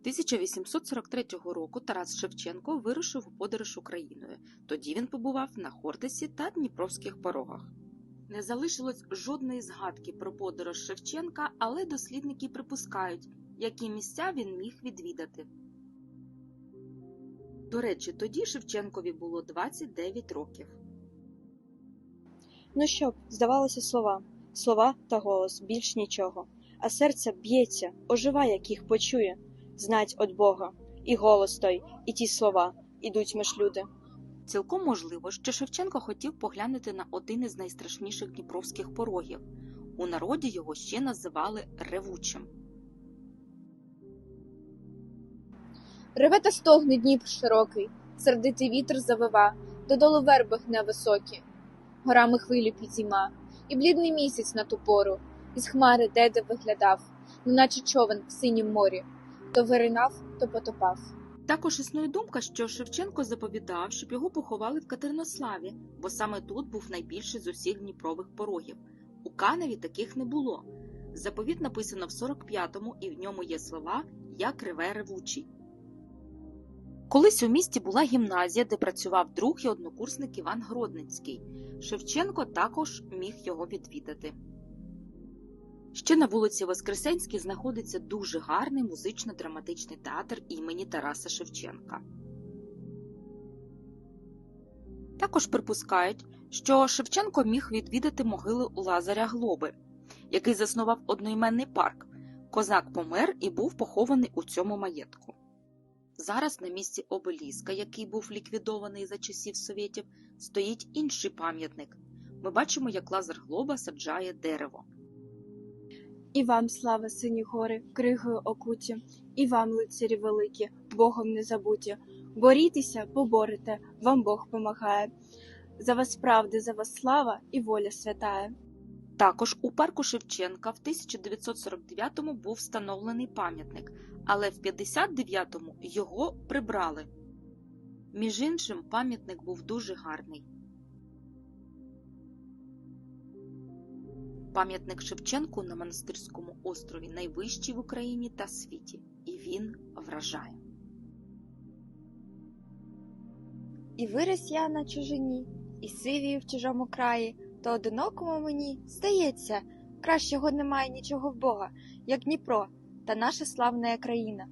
1843 року Тарас Шевченко вирушив у подорож Україною. Тоді він побував на Хортиці та Дніпровських порогах. Не залишилось жодної згадки про подорож Шевченка, але дослідники припускають, які місця він міг відвідати. До речі, тоді Шевченкові було 29 років. Ну що здавалося слова, слова та голос, більш нічого. А серце б'ється, ожива, як їх почує, знать од Бога. І голос той, і ті слова ідуть між люди. Цілком можливо, що Шевченко хотів поглянути на один із найстрашніших дніпровських порогів. У народі його ще називали ревучим. Реве та стогне Дніпр широкий, сердитий вітер завива, додолу верби гне високі, горами хвилі підійма, і блідний місяць на ту пору, із хмари деде виглядав, неначе човен в синім морі, то виринав, то потопав. Також існує думка, що Шевченко заповідав, щоб його поховали в Катеринославі, бо саме тут був найбільший з усіх дніпрових порогів. У Каневі таких не було. Заповіт написано в 45-му, і в ньому є слова «Я реве ревучий». Колись у місті була гімназія, де працював друг і однокурсник Іван Гродницький. Шевченко також міг його відвідати. Ще на вулиці Воскресенській знаходиться дуже гарний музично-драматичний театр імені Тараса Шевченка. Також припускають, що Шевченко міг відвідати могилу Лазаря Глоби, який заснував одноіменний парк. Козак помер і був похований у цьому маєтку. Зараз на місці обеліска, який був ліквідований за часів совєтів, стоїть інший пам'ятник. Ми бачимо, як Лазар Глоба саджає дерево. І вам, слава, сині гори, кригою окуті, і вам, лицарі великі, Богом не забуті. Борітеся, поборете, вам Бог помагає. За вас правди, за вас слава і воля святая. Також у парку Шевченка в 1949-му був встановлений пам'ятник, але в 59-му його прибрали. Між іншим, пам'ятник був дуже гарний. Пам'ятник Шевченку на монастирському острові найвищий в Україні та світі, і він вражає. І виріс я на чужині, і сивію в чужому краї, то одинокому мені здається, кращого немає нічого в Бога, як Дніпро та наша славна країна.